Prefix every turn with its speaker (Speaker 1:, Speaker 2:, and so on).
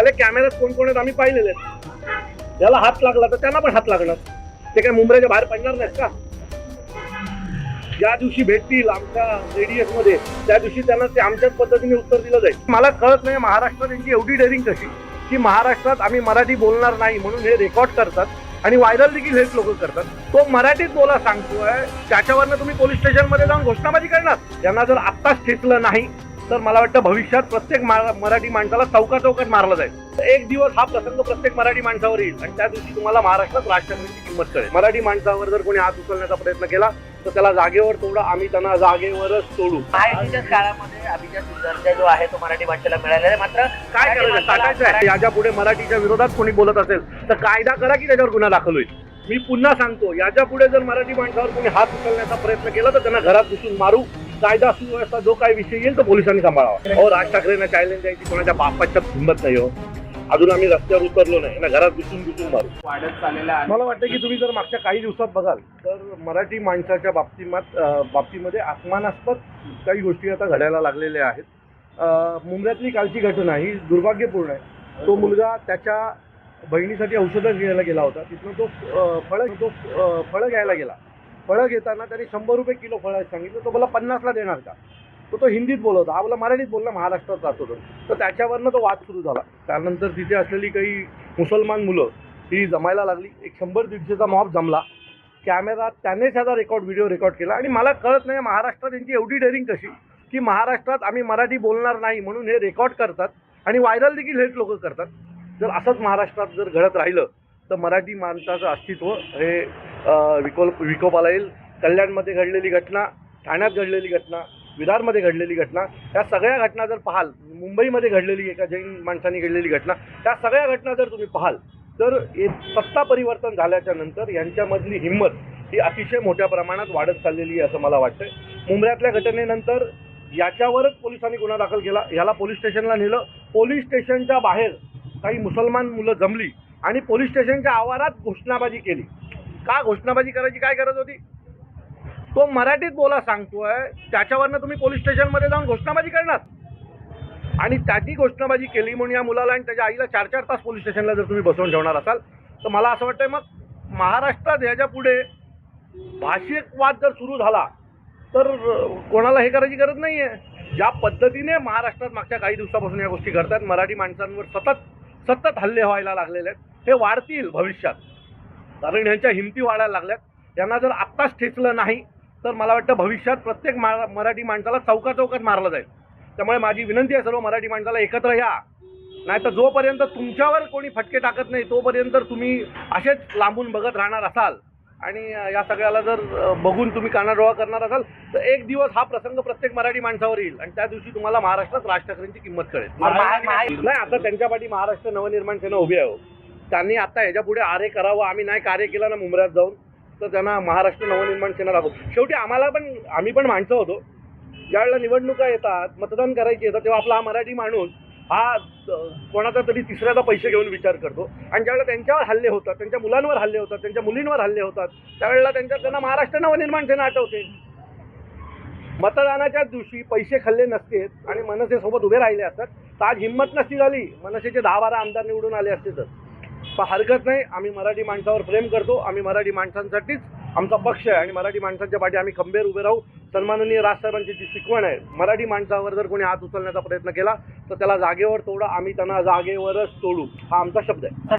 Speaker 1: झाले कॅमेऱ्यात कोण कोण आहेत आम्ही पाहिलेले आहेत. हात लागला तर त्यांना पण हात लागणार. ते काय मुंबईच्या बाहेर पडणार नाहीत का? ज्या दिवशी भेटतील आमच्या जेडीएसमध्ये त्या दिवशी त्यांना ते आमच्याच पद्धतीने उत्तर दिलं जाईल. मला कळत नाही महाराष्ट्रात यांची एवढी डेअरिंग कशी की महाराष्ट्रात आम्ही मराठी बोलणार नाही म्हणून हे रेकॉर्ड करतात आणि व्हायरल देखील हेच लोक करतात. तो मराठीत बोला सांगतोय त्याच्यावरनं तुम्ही पोलीस स्टेशनमध्ये जाऊन घोषणाबाजी करणार. यांना जर आत्ताच ठेचलं नाही तर मला वाटतं भविष्यात प्रत्येक मराठी माणसाला चौका चौकात मारलं जाईल. तर एक दिवस हा प्रसंग प्रत्येक मराठी माणसावर येईल आणि त्या दिवशी तुम्हाला महाराष्ट्रात राजकारणाची किंमत कळेल. मराठी माणसावर जर कोणी हात उचलण्याचा प्रयत्न केला तर त्याला जागेवर तोडा आम्ही त्यांना जागेवरच तोडू.
Speaker 2: काळामध्ये अभिजात दर्जा जो आहे तो मराठी भाषेला मिळालेला आहे. मात्र
Speaker 1: काय करायचं?
Speaker 2: माणसाला-
Speaker 1: टाकायचं आहे. याच्यापुढे मराठीच्या विरोधात कोणी बोलत असेल तर कायदा करा की त्याच्यावर गुन्हा दाखल होईल. मी पुन्हा सांगतो याच्यापुढे जर मराठी माणसावर कोणी हात उचलण्याचा प्रयत्न केला तर त्यांना घरात घुसून मारू. कायदा सुव्यवस्था जो काही विषय येईल तो पोलिसांनी सांभाळावा. हो राज ठाकरेंना चॅलेंज द्यायची कोणाच्या बापाच्या हिंमत नाही हो. अजून आम्ही रस्त्यावर उतरलो नाही ना घरात घुसून घुसून मारू.
Speaker 3: वाढत चाललेला आहे.
Speaker 1: मला वाटतं की तुम्ही जर मागच्या काही दिवसात बघाल तर मराठी माणसाच्या बाबतीमात बाबतीमध्ये अपमानास्पद काही गोष्टी आता घडायला लागलेल्या आहेत. मुंबईतली कालची घटना ही दुर्भाग्यपूर्ण आहे. तो मुलगा त्याच्या बहिणीसाठी औषधं घ्यायला गेला होता. तिथनं तो फळं तो फळं घ्यायला गेला. फळं घेताना त्याने शंभर रुपये किलो फळं सांगितलं. तो मला पन्नासला देणार का? तो तो हिंदीत बोलत होता आपला मराठीत बोलला महाराष्ट्रात राहतो होतो तर त्याच्यावरनं तो वाद सुरू झाला. त्यानंतर तिथे असलेली काही मुसलमान मुलं ती जमायला लागली. एक शंभर दीडशेचा मॉब जमला. कॅमेरा त्यानेच ह्याचा रेकॉर्ड व्हिडिओ रेकॉर्ड केला. आणि मला कळत नाही महाराष्ट्रात यांची एवढी डेअरिंग कशी? की महाराष्ट्रात आम्ही मराठी बोलणार नाही म्हणून हे रेकॉर्ड करतात आणि व्हायरल देखील हेच लोक करतात. जर असंच महाराष्ट्रात जर घडत राहिलं तर मराठी माणसाचं अस्तित्व हे विकोल विकोपाला येईल कल्याणमध्ये घडलेली घटना ठाण्यात घडलेली घटना विरारमध्ये घडलेली घटना या सगळ्या घटना जर पाहाल मुंबईमध्ये घडलेली एका जैन माणसाने घडलेली घटना त्या सगळ्या घटना जर तुम्ही पाहाल तर सत्ता परिवर्तन झाल्याच्यानंतर यांच्यामधली हिंमत ही अतिशय मोठ्या प्रमाणात वाढत चाललेली आहे असं मला वाटतं मुंबईतल्या घटनेनंतर याच्यावरच पोलिसांनी गुन्हा दाखल केला याला पोलीस स्टेशनला नेलं. पोलीस स्टेशनच्या बाहेर काही मुसलमान मुलं जमली आणि पोलीस स्टेशनच्या आवारात घोषणाबाजी केली. का घोषणाबाजी करायची काय गरज होती? तो मराठीत बोला सांगतोय त्याच्यावरनं तुम्ही पोलीस स्टेशनमध्ये जाऊन घोषणाबाजी करणार. आणि त्याची घोषणाबाजी केली म्हणून या मुलाला आणि त्याच्या आईला चार चार तास पोलीस स्टेशनला जर तुम्ही बसवून ठेवणार असाल तर मला असं वाटतंय मग महाराष्ट्रात ह्याच्या पुढे भाषिक वाद जर सुरू झाला तर कोणाला हे करायची गरज नाही आहे ज्या पद्धतीने महाराष्ट्रात मागच्या काही दिवसापासून या गोष्टी घडतात मराठी माणसांवर सतत सतत हल्ले व्हायला लागलेले आहेत हे वाढतील भविष्यात. कारण यांच्या हिमती वाढायला लागल्यात. यांना जर आत्ताच ठेचलं नाही तर मला वाटतं भविष्यात प्रत्येक मा मराठी माणसाला चौका चौकात मारलं जाईल. त्यामुळे माझी विनंती आहे सर्व मराठी माणसाला एकत्र या. नाही तर जोपर्यंत तुमच्यावर कोणी फटके टाकत नाही तोपर्यंत तुम्ही असेच लांबून बघत राहणार असाल आणि या सगळ्याला जर बघून तुम्ही कानाडोळा करणार असाल तर एक दिवस हा प्रसंग प्रत्येक मराठी माणसावर येईल आणि त्या दिवशी तुम्हाला महाराष्ट्रात राज ठाकरेंची किंमत कळेल. नाही आता त्यांच्या पाठी महाराष्ट्र नवनिर्माण सेना उभी आहे हो. त्यांनी आता ह्याच्या पुढे आरे करावं आम्ही नाही कार्य केलं ना मुंबऱ्यात जाऊन तर त्यांना महाराष्ट्र नवनिर्माण सेना दाखवू. शेवटी आम्हाला पण आम्ही पण माणसं होतो. ज्यावेळेला निवडणुका येतात मतदान करायची येतात तेव्हा आपला हा मराठी माणूस हा कोणाचा तरी तिसऱ्याचा पैसे घेऊन विचार करतो. आणि ज्यावेळेला त्यांच्यावर हल्ले होतात त्यांच्या मुलांवर हल्ले होतात त्यांच्या मुलींवर हल्ले होतात त्यावेळेला त्यांच्या त्यांना महाराष्ट्र नवनिर्माण सेना आठवते. मतदानाच्या दिवशी पैसे खाल्ले नसते आणि मनसेसोबत उभे राहिले असतात तर आज हिंमत नसती झाली. मनसेचे दहा बारा आमदार निवडून आले असते तर. पण हरकत नाही. आम्ही मराठी माणसावर प्रेम करतो. आम्ही मराठी माणसांसाठीच आमचा पक्ष आहे आणि मराठी माणसांच्या पाठी आम्ही खंबीर उभे राहू. सन्माननीय राजसाहेबांची जी शिकवण आहे मराठी माणसावर जर कोणी हात उचलण्याचा प्रयत्न केला तर त्याला जागेवर तोडा. आम्ही त्यांना जागेवरच तोडू. हा आमचा शब्द आहे.